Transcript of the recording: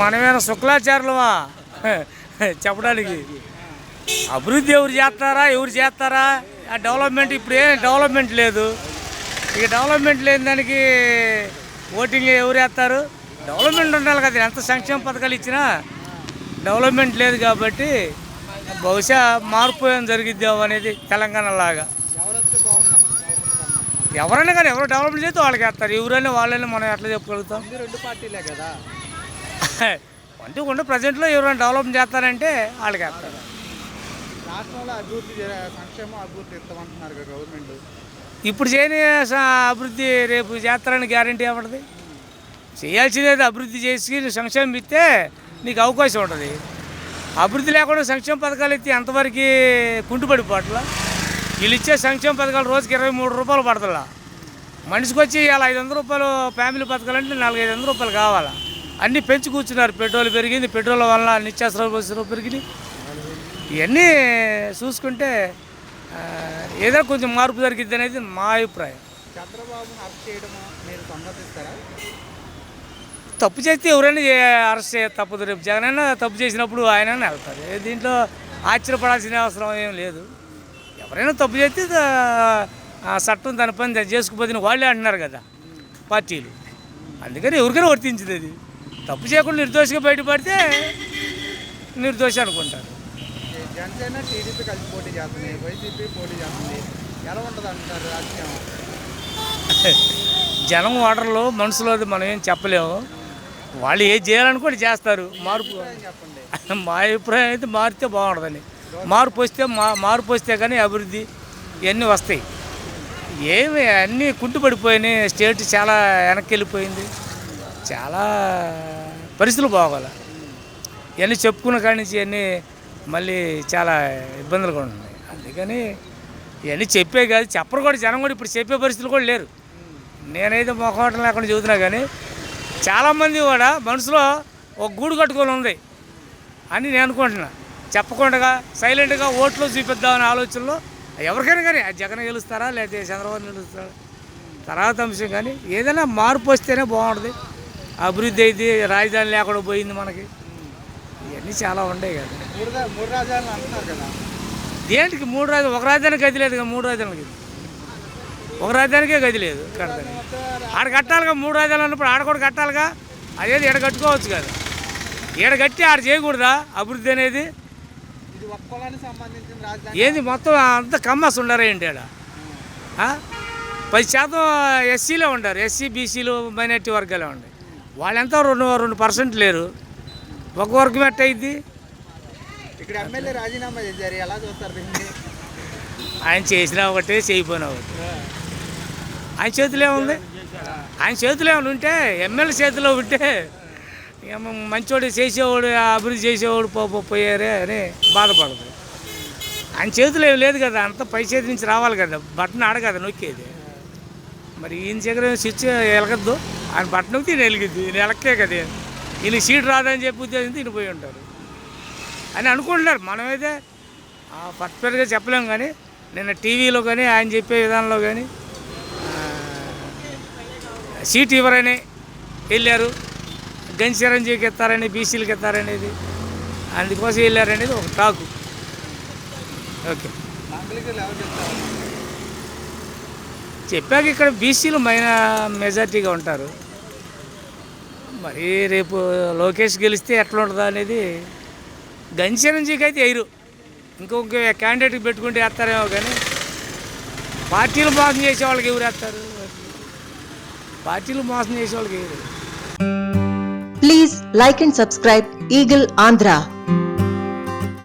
మనమేనా శుక్లాచార్యులమా? చెప్పడానికి. అభివృద్ధి ఎవరు చేస్తారా ఎవరు చేస్తారా? ఆ డెవలప్మెంట్ ఇప్పుడు ఏం డెవలప్మెంట్ లేదు. ఇక డెవలప్మెంట్ లేని దానికి ఓటింగ్ ఎవరు వేస్తారు? డెవలప్మెంట్ ఉండాలి కదా ఎంత సంక్షేమ పథకాలు ఇచ్చినా. డెవలప్మెంట్ లేదు కాబట్టి బహుశా మార్పు ఏం జరిగిద్దాం అనేది తెలంగాణలాగా ఎవరైనా కానీ ఎవరు డెవలప్మెంట్ చేస్తే వాళ్ళకి వేస్తారు. ఎవరైనా వాళ్ళని మనం ఎట్లా చెప్పగలుగుతాం? రెండు పార్టీలే కదా. అంటే ఉండే ప్రజెంట్లో ఎవరైనా డెవలప్ చేస్తారంటే వాళ్ళకి వేస్తారు. రాష్ట్రంలో అభివృద్ధి సంక్షేమం అభివృద్ధి ఇస్తామంటున్నారు గవర్నమెంట్. ఇప్పుడు చేయని అభివృద్ధి రేపు చేస్తారని గ్యారంటీ ఏమంటది? చేయాల్సింది అభివృద్ధి చేసి సంక్షేమం ఇస్తే నీకు అవకాశం ఉంటుంది. అభివృద్ధి లేకుండా సంక్షేమ పథకాలు ఇస్తే ఎంతవరకు కుంటుపడిపోట్ల? వీళ్ళు ఇచ్చే సంక్షేమ పథకాలు రోజుకి ఇరవై మూడు రూపాయలు పడతలా? మనిషికి వచ్చి ఇలా ఐదు వందల రూపాయలు ఫ్యామిలీ పథకాలు అంటే నాలుగైదు వందల రూపాయలు కావాలా? అన్నీ పెంచి కూర్చున్నారు. పెట్రోల్ పెరిగింది. పెట్రోల్ వల్ల నిత్యావసర వస్తువులు పెరిగినాయి. ఇవన్నీ చూసుకుంటే ఏదో కొంచెం మార్పు జరిగిద్ది అనేది మా అభిప్రాయం. తప్పు చేస్తే ఎవరైనా అరెస్ట్ చేయ తప్పదు. రేపు జగనన్న తప్పు చేసినప్పుడు ఆయన వెళ్తారు దీంట్లో ఆశ్చర్యపడాల్సిన అవసరం ఏం లేదు. ఎవరైనా తప్పు చేస్తే చట్టం దాని పని చేసుకుపోతే వాళ్ళే అంటున్నారు కదా పార్టీలు. అందుకని ఎవరికైనా వర్తించింది అది. తప్పు చేయకుండా నిర్దోషిగా బయటపడితే నిర్దోషి అనుకుంటారు. జనసేన టీడీపీ కలిసి పోటీ చేస్తుంది వైసీపీ పోటీ చేస్తుంది ఎలా ఉంటుంది అంటారు రాజకీయం? జనం ఓటర్లు మనసులో అది మనం ఏం చెప్పలేము. వాళ్ళు ఏది చేయాలనుకోండి చేస్తారు. మార్పు ఏం చెప్పండి. మా అభిప్రాయం అయితే మారితే బాగుంటుందని. మార్పు వస్తే మా మార్పు వస్తే కానీ అభివృద్ధి ఇవన్నీ వస్తాయి. ఏమి అన్నీ కుంటుపడిపోయినాయి. స్టేట్ చాలా వెనక్కి వెళ్ళిపోయింది. చాలా పరిస్థితులు బాగోవాలి ఇవన్నీ చెప్పుకున్న కాడి నుంచి ఇవన్నీ మళ్ళీ చాలా ఇబ్బందులు కూడా ఉన్నాయి. అందుకని ఇవన్నీ చెప్పే కాదు చెప్పరు కూడా జనం కూడా ఇప్పుడు చెప్పే పరిస్థితులు కూడా లేరు. నేనైతే మొహమాటం లేకుండా చదువుతున్నా కానీ చాలామంది కూడా మనసులో ఒక గూడు కట్టుకొని ఉంది అని నేను అనుకుంటున్నా. చెప్పకుండా సైలెంట్గా ఓట్లు చూపిద్దామనే ఆలోచనలో ఎవరికైనా కానీ జగన్ గెలుస్తారా లేకపోతే చంద్రబాబు గెలుస్తారా తర్వాత అంశం కానీ ఏదైనా మార్పు వస్తేనే బాగుంటుంది. అభివృద్ధి అయితే రాజధాని లేకుండా పోయింది మనకి. ఇవన్నీ చాలా ఉన్నాయి కదా. మూడు రాజధానులు అంటున్నారు కదా. దేంటికి మూడు రాజధాని ఒక రాజధాని గది లేదు కదా మూడు రాజధానులకి. ఒక రాజధానికే గది లేదు కడతాను ఆడ కట్టాలిగా మూడు రాజధానులు అన్నప్పుడు ఆడ కూడా కట్టాలిగా? అదేది ఈడ కట్టుకోవచ్చు కదా. ఈడ కట్టి ఆడ చేయకూడదా అభివృద్ధి అనేది? రాజధాని. ఏంది మొత్తం అంత కమ్మస్ ఉండరు ఏంటి ఆడ? పది శాతం ఎస్సీలో ఉంటారు ఎస్సీ బీసీలు మైనార్టీ వర్గాలే ఉంటాయి వాళ్ళంతా రెండు రెండు పర్సెంట్ లేరు. ఒక వర్గం ఎట్టయిద్ది ఇక్కడ ఎమ్మెల్యే రాజీనామా చేశారు. ఎలా చూస్తారు ఆయన చేసినా ఒకటి చేయకపోయినా ఒకటి. ఆయన చేతిలో ఏముంది? ఆయన చేతిలో ఏమైనా ఉంటే ఎమ్మెల్యే చేతిలో ఉంటే ఏమో మంచోడు చేసేవాడు అభివృద్ధి చేసేవాడు పోయారే అని బాధపడదు. ఆయన చేతిలో ఏం లేదు కదా అంత పై చేతి నుంచి రావాలి కదా బటన్ ఆడ కదా నొక్కేది? మరి ఈయన దగ్గర స్విచ్ వెలగద్దు. ఆయన బటన్ నొక్కితే ఈయన వెలిగిద్ది. ఈయన వెలక్కే కదా ఈయన. సీట్ రాదని చెప్పి ఉద్దేశంతో ఈయన పోయి ఉంటారు అని అనుకుంటున్నారు. మనమైతే పర్ఫెక్ట్గా చెప్పలేము కానీ నిన్న టీవీలో కానీ ఆయన చెప్పే విధానంలో కానీ సీట్ ఇవ్వరని వెళ్ళారు. గంజి ఎత్తారని బీసీలకు బీసీలకి ఇస్తారనేది అందుకోసం వెళ్ళారనేది ఒక టాకు. ఓకే. చెప్పాక ఇక్కడ బీసీలు మైన మెజార్టీగా ఉంటారు. మరి రేపు లోకేష్ గెలిస్తే ఎట్లా ఉంటుందా అనేది గంజి అయితే ఎయిరు ఇంకొక క్యాండిడేట్కి పెట్టుకుంటే వేస్తారేమో కానీ పార్టీలు మోసం చేసే వాళ్ళకి ఎవరు వేస్తారు? పార్టీలు మోసం చేసే వాళ్ళకి ఎవరు? Please like and subscribe Eagle Andhra.